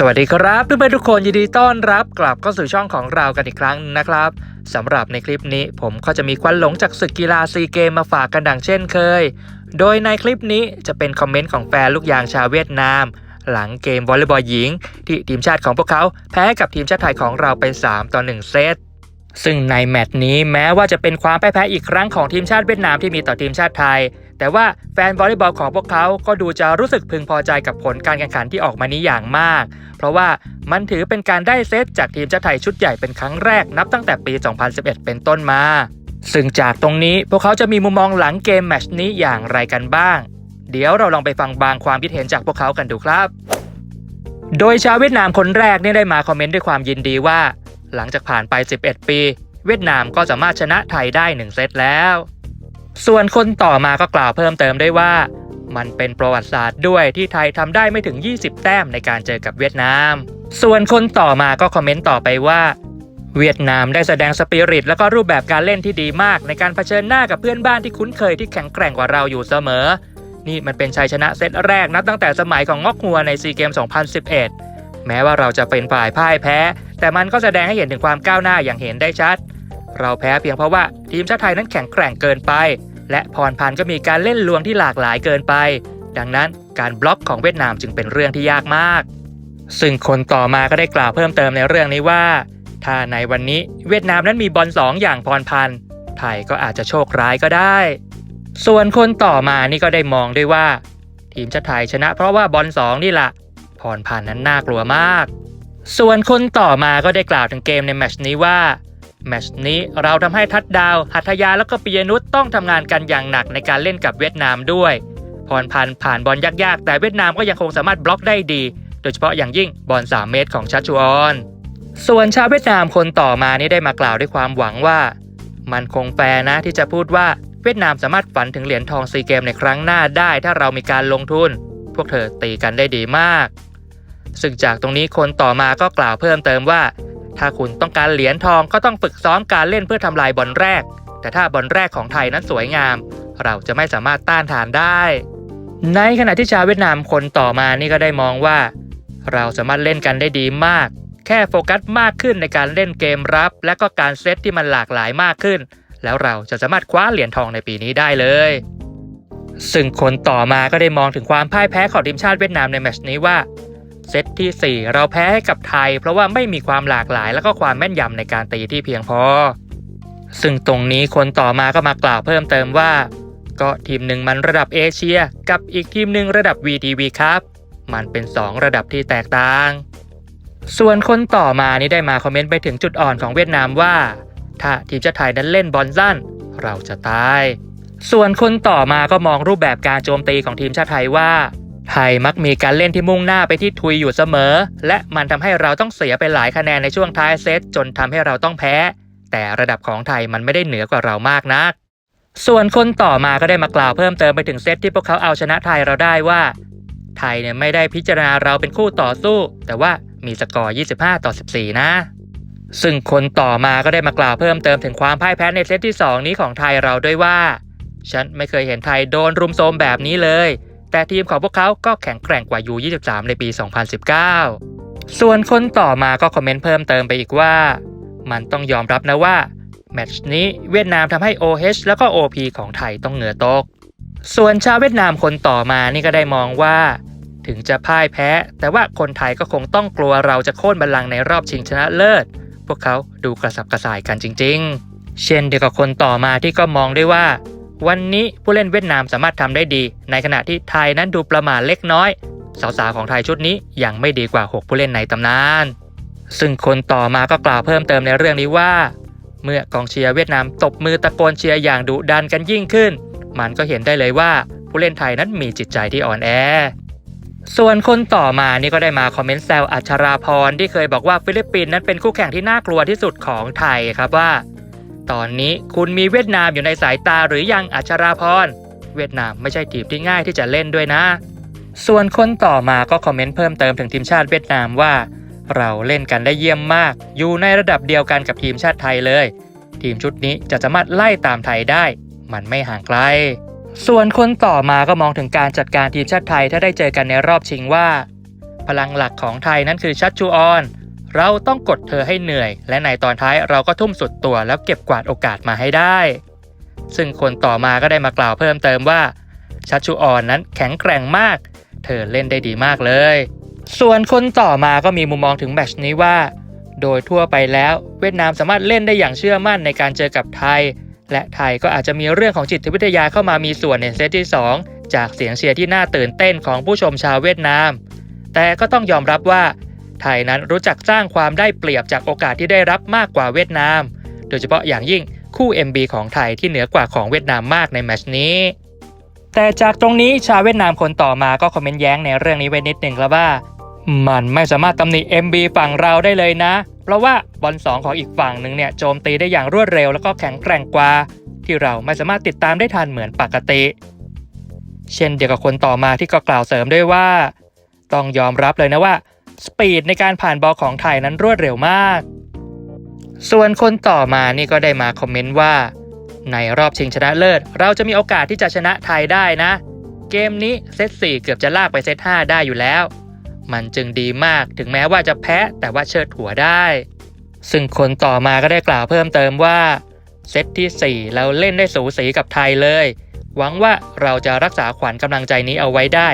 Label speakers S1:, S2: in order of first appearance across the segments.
S1: สวัสดีครับเพื่อนทุกคนยินดีต้อนรับกลับเข้าสู่ช่องของเรากันอีกครั้งนะครับสำหรับในคลิปนี้ผมก็จะมีควันหลงจากศึกกีฬาซีเกมมาฝากกันดังเช่นเคย โดยในคลิปนี้จะเป็นคอมเมนต์ของแฟนลูกยางชาวเวียดนาม หลังเกมวอลเลย์บอลหญิง ที่ทีมชาติของพวกเขาแพ้กับทีมชาติไทยของเราไป 3 ต่อ 1 เซตซึ่งในแมตช์นี้แม้ว่าจะเป็นความพ่ายแพ้อีกครั้งของทีมชาติเวียดนามที่มีต่อทีมชาติไทย แต่ว่าแฟนวอลเลย์บอลของพวกเขาก็ดูจะรู้สึกพึงพอใจกับผลการแข่งขันที่ออกมานี้อย่างมาก เพราะว่ามันถือเป็นการได้เซตจากทีมชาติไทยชุดใหญ่เป็นครั้งแรกนับตั้งแต่ปี 2011 เป็นต้นมา ซึ่งจากตรงนี้พวกเขาจะมีมุมมองหลังเกมแมชนี้อย่างไรกันบ้าง เดี๋ยวเราลองไปฟังบางความคิดเห็นจากพวกเขากันดูครับ โดยชาวเวียดนามคนแรกเนี่ยได้มาคอมเมนต์ด้วยความยินดีว่า หลังจากผ่านไป 11 ปี เวียดนามก็สามารถชนะไทยได้1เซตแล้ว ส่วนคนต่อมาก็กล่าวเพิ่มเติมได้ว่า มันเป็นประวัติศาสตร์ด้วยที่ไทยทำได้ไม่ถึง 20 แต้มในการเจอกับเวียดนาม ส่วนคนต่อมาก็คอมเมนต์ต่อไปว่าเวียดนามได้แสดงสปิริตและก็รูปแบบการเล่นที่ดีมาก ในการเผชิญหน้ากับเพื่อนบ้านที่คุ้นเคยที่แข็งแกร่งกว่าเราอยู่เสมอ นี่มันเป็นชัยชนะเซตแรกนับตั้งแต่สมัยของงอกหัวในซีเกม 2011 แม้ว่าเราจะเป็นฝ่ายพ่ายแพ้ แต่มันก็แสดงให้เห็นถึงความก้าวหน้าอย่างเห็นได้ชัด เราแพ้เพียงเพราะว่าทีมชาติไทยนั้นแข็งแกร่งเกินไป และพรพันธ์ก็มีการเล่นลวงที่หลากหลายเกินไป ดังนั้นการบล็อกของเวียดนามจึงเป็นเรื่องที่ยากมาก ซึ่งคนต่อมาก็ได้กล่าวเพิ่มเติมในเรื่องนี้ว่า ถ้าในวันนี้เวียดนามนั้นมีบอลสองอย่างพรพันธ์ไทยก็อาจจะโชคร้ายก็ได้ ส่วนคนต่อมานี่ก็ได้มองด้วยว่า ทีมชาติไทยชนะ เพราะว่าบอลสองนี่แหละพรพันธ์นั้นน่ากลัวมาก ส่วนคนต่อมาก็ได้กล่าวถึงเกมในแมชนี้ว่า แมชนี้เราทำให้ทัดดาวหัตยาแล้วก็ปิยนุชต้องทำงานกันอย่างหนักในการเล่นกับเวียดนามด้วยพรพันธ์ผ่านบอลยากๆ แต่เวียดนามก็ยังคงสามารถบล็อกได้ดี โดยเฉพาะอย่างยิ่งบอล3เมตรของชัชชวอนส่วนชาวเวียดนามคนต่อมานี่ได้มากล่าวด้วยความหวังว่า มันคงแฟร์นะที่จะพูดว่าเวียดนามสามารถฝันถึงเหรียญทองซีเกมในครั้งหน้าได้ ถ้าเรามีการลงทุน พวกเธอตีกันได้ดีมาก ซึ่งจากตรงนี้คนต่อมาก็กล่าวเพิ่มเติมว่า ถ้าคุณต้องการเหรียญทองก็ต้องฝึกซ้อมการเล่นเพื่อทำลายบอลแรก แต่ถ้าบอลแรกของไทยนั้นสวยงาม เราจะไม่สามารถต้านทานได้ ในขณะที่ชาวเวียดนามคนต่อมานี่ก็ได้มองว่า เราสามารถเล่นกันได้ดีมาก แค่โฟกัสมากขึ้นในการเล่นเกมรับ และก็การเซตที่มันหลากหลายมากขึ้น แล้วเราจะสามารถคว้าเหรียญทองในปีนี้ได้เลย ซึ่งคนต่อมาก็ได้มองถึงความพ่ายแพ้ของทีมชาติเวียดนามในแมตช์นี้ว่า เซตที่ 4 เราแพ้ให้กับไทย เพราะว่าไม่มีความหลากหลาย และก็ความแม่นยำในการตีที่เพียงพอ ซึ่งตรงนี้คนต่อมาก็มากล่าวเพิ่มเติมว่า ก็ทีมหนึ่งมันระดับเอเชีย กับอีกทีมหนึ่งระดับ VTV ครับ มันเป็น 2 ระดับที่แตกต่าง ส่วนคนต่อมานี่ได้มาคอมเมนต์ไปถึงจุดอ่อนของเวียดนามว่า ถ้าทีมชาติไทยนั้นเล่นบอลสั้น เราจะตาย ส่วนคนต่อมาก็มองรูปแบบการโจมตีของทีมชาติไทยว่า ไทยมักมีการเล่นที่มุ่งหน้าไปที่ทุยอยู่เสมอ และมันทำให้เราต้องเสียไปหลายคะแนนในช่วงท้ายเซตจนทำให้เราต้องแพ้ แต่ระดับของไทยมันไม่ได้เหนือกว่าเรามากนัก ส่วนคนต่อมาก็ได้มากล่าวเพิ่มเติมไปถึงเซตที่พวกเขาเอาชนะไทยเราได้ว่า ไทยเนี่ยไม่ได้พิจารณาเราเป็นคู่ต่อสู้ แต่ว่ามีสกอร์ 25 ต่อ 14 นะ ซึ่งคนต่อมาก็ได้มากล่าวเพิ่มเติมถึงความพ่ายแพ้ในเซตที่ 2 นี้ของไทยเราด้วยว่า ฉันไม่เคยเห็นไทยโดนรุมโทรมแบบนี้เลย แต่ทีมของพวกเขาก็แข็งแกร่งกว่า U23 ในปี 2019 ส่วนคนต่อมาก็คอมเมนต์เพิ่มเติมไปอีกว่า มันต้องยอมรับนะว่า แมตช์นี้เวียดนามทำให้ OH แล้วก็ OP ของไทยต้องเหงื่อตก ส่วนชาวเวียดนามคนต่อมานี่ก็ได้มองว่า ถึงจะพ่ายแพ้ แต่ว่าคนไทยก็คงต้องกลัวเราจะโค่นบัลลังก์ในรอบชิงชนะเลิศ พวกเขาดูกระสับกระส่ายกันจริง ๆ เช่นเดียวกับคนต่อมาที่ก็มองได้ว่า วันนี้ผู้เล่นเวียดนามสามารถทำได้ดี ในขณะที่ไทยนั้นดูประมาทเล็กน้อย สาวๆของไทยชุดนี้ยังไม่ดีกว่า 6 ผู้เล่นในตำนาน ซึ่งคนต่อมาก็กล่าวเพิ่มเติมในเรื่องนี้ว่า เมื่อกองเชียร์เวียดนามตบมือตะโกนเชียร์อย่างดุดันกันยิ่งขึ้น มันก็เห็นได้เลยว่าผู้เล่นไทยนั้นมีจิตใจที่อ่อนแอ ส่วนคนต่อมานี่ก็ได้มาคอมเมนต์แซวอัชราพรที่เคยบอกว่าฟิลิปปินส์นั้นเป็นคู่แข่งที่น่ากลัวที่สุดของไทยครับว่า ตอนนี้คุณมีเวียดนามอยู่ในสายตาหรือยังอัชราพร เวียดนามไม่ใช่ทีมที่ง่ายที่จะเล่นด้วยนะ ส่วนคนต่อมาก็คอมเมนต์เพิ่มเติมถึงทีมชาติเวียดนามว่า เราเล่นกันได้เยี่ยมมาก อยู่ในระดับเดียวกันกับทีมชาติไทยเลย ทีมชุดนี้จะสามารถไล่ตามไทยได้ มันไม่ห่างไกล ส่วนคนต่อมาก็มองถึงการจัดการทีมชาติไทยถ้าได้เจอกันในรอบชิงว่า พลังหลักของไทยนั้นคือชัดชูออน เราต้องกดเธอให้เหนื่อย และในตอนท้ายเราก็ทุ่มสุดตัวแล้วเก็บกวาดโอกาสมาให้ได้ ซึ่งคนต่อมาก็ได้มากล่าวเพิ่มเติมว่าชัดชูออนนั้นแข็งแกร่งมาก เธอเล่นได้ดีมากเลย ส่วนคนต่อมาก็มีมุมมองถึงแมชนี้ว่า โดยทั่วไปแล้วเวียดนามสามารถเล่นได้อย่างเชื่อมั่นในการเจอกับไทย และไทยก็อาจจะมีเรื่องของจิตวิทยาเข้ามามีส่วนในเซตที่ 2 จากเสียงเชียร์ที่น่าตื่นเต้นของผู้ชมชาวเวียดนาม แต่ก็ต้องยอมรับว่า ไทยนั้นรู้จักสร้างความได้เปรียบจากโอกาสที่ได้รับมากกว่าเวียดนาม โดยเฉพาะอย่างยิ่งคู่ MB ของไทยที่เหนือกว่าของเวียดนามมากในแมชนี้ แต่จากตรงนี้ชาวเวียดนามคนต่อมาก็คอมเมนต์แย้งในเรื่องนี้ไว้นิดหนึ่งแล้วว่า มันไม่สามารถตำหนิ MB ฝั่งเราได้เลยนะ เพราะว่าบอล2ของอีกฝั่งหนึ่งเนี่ยโจมตีได้อย่างรวดเร็วแล้วก็แข็งแกร่งกว่า ที่เราไม่สามารถติดตามได้ทันเหมือนปกติ เช่นเดียวกับคนต่อมาที่ก็กล่าวเสริมด้วยว่า ต้องยอมรับเลยนะว่า สปีดในการผ่านบอลของไทยนั้นรวดเร็วมาก ส่วนคนต่อมานี่ก็ได้มาคอมเมนต์ว่า ในรอบชิงชนะเลิศ เราจะมีโอกาสที่จะชนะไทยได้นะ เกมนี้เซต4เกือบจะลากไปเซต5ได้อยู่แล้ว มันจึงดีมากถึงแม้ว่าจะแพ้แต่ว่าเชิดหัวได้ ซึ่งคนต่อมาก็ได้กล่าวเพิ่มเติมว่าเซตที่ 4 เราเล่นได้สูสีกับไทยเลย หวังว่าเราจะรักษาขวัญกำลังใจนี้เอาไว้ได้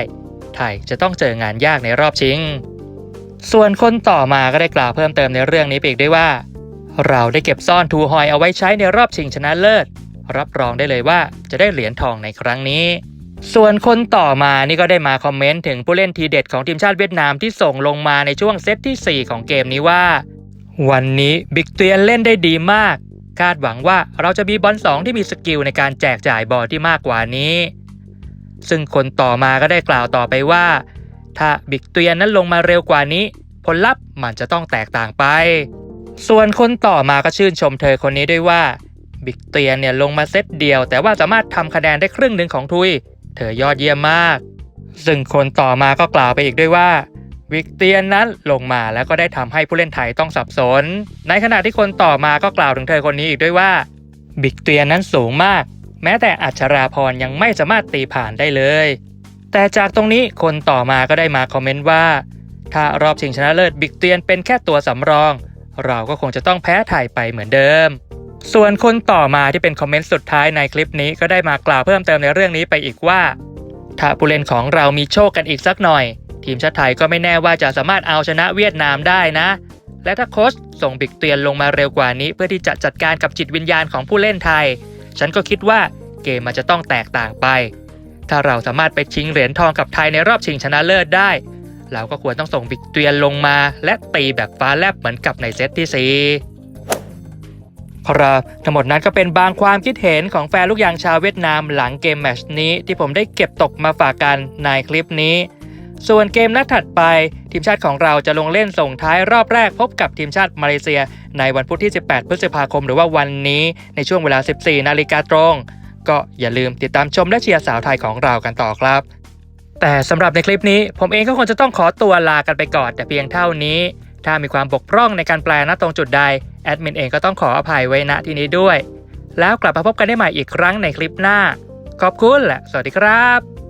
S1: ไทยจะต้องเจองานยากในรอบชิง ส่วนคนต่อมาก็ได้กล่าวเพิ่มเติมในเรื่องนี้ไปอีกด้วยว่า เราได้เก็บซ่อนทูฮอยเอาไว้ใช้ในรอบชิงชนะเลิศ รับรองได้เลยว่าจะได้เหรียญทองในครั้งนี้ ส่วนคนต่อมานี่ก็ได้มาคอมเมนต์ถึงผู้เล่นทีเด็ดของทีมชาติเวียดนามที่ส่งลงมาในช่วงเซตที่ 4 ของเกมนี้ว่า วันนี้บิ๊กเตียนเล่นได้ดีมาก คาดหวังว่าเราจะมีบอลสองที่มีสกิลในการแจกจ่ายบอลที่มากกว่านี้ ซึ่งคนต่อมาก็ได้กล่าวต่อไปว่า ถ้าบิ๊กเตียนนั้นลงมาเร็วกว่านี้ ผลลัพธ์มันจะต้องแตกต่างไป ส่วนคนต่อมาก็ชื่นชมเธอคนนี้ด้วยว่าบิ๊กเตียนเนี่ยลงมาเซตเดียว แต่ว่าสามารถทำคะแนนได้ครึ่งหนึ่งของทุย เธอยอดเยี่ยมมาก ซึ่งคนต่อมาก็กล่าวไปอีกด้วยว่าวิกเตียนนั้นลงมาแล้วก็ได้ทำให้ผู้เล่นไทยต้องสับสน ในขณะที่คนต่อมาก็กล่าวถึงเธอคนนี้อีกด้วยว่า บิกเตียนนั้นสูงมาก แม้แต่อัชราพรยังไม่สามารถตีผ่านได้เลย แต่จากตรงนี้คนต่อมาก็ได้มาคอมเมนต์ว่า ถ้ารอบชิงชนะเลิศบิ๊กเตียนเป็นแค่ตัวสำรอง เราก็คงจะต้องแพ้ไทยไปเหมือนเดิม ส่วนคนต่อมาที่เป็นคอมเมนต์สุดท้ายในคลิปนี้ก็ได้มากล่าวเพิ่มเติมในเรื่องนี้ไปอีกว่า ถ้าผู้เล่นของเรามีโชคกันอีกสักหน่อย ทีมชาติไทยก็ไม่แน่ว่าจะสามารถเอาชนะเวียดนามได้นะ และถ้าโค้ชส่งบิ๊กเตียนลงมาเร็วกว่านี้ เพื่อที่จะจัดการกับจิตวิญญาณของผู้เล่นไทย ฉันก็คิดว่าเกมมันจะต้องแตกต่างไป ถ้าเราสามารถไปชิงเหรียญทองกับไทยในรอบชิงชนะเลิศได้ เราก็ควรต้องส่งบิกเตียนลงมา และตีแบบฟ้าแลบเหมือนกับในเซตที่สี่ครับทั้งหมดนั้นก็เป็นบางความคิดเห็นของแฟนลูกยางชาวเวียดนามหลังเกมแมชนี้ ที่ผมได้เก็บตกมาฝากกันในคลิปนี้ ส่วนเกมนัดถัดไป ทีมชาติของเราจะลงเล่นส่งท้ายรอบแรกพบกับทีมชาติมาเลเซีย ในวันพุธที่ 18 พฤษภาคม หรือว่าวันนี้ในช่วงเวลา 14 นาฬิกาตรง ก็อย่าลืมติดตามชมและเชียร์สาวไทยของเรากันต่อครับ แต่สำหรับในคลิปนี้ ผมเองก็คงจะต้องขอตัวลากันไปก่อนแต่เพียงเท่านี้ ถ้ามีความบกพร่องในการแปลณตรงจุดใดแอดมินเองก็ต้องขออภัยไว้ณที่นี้ด้วย แล้วกลับมาพบกันได้ใหม่อีกครั้งในคลิปหน้า ขอบคุณและสวัสดีครับ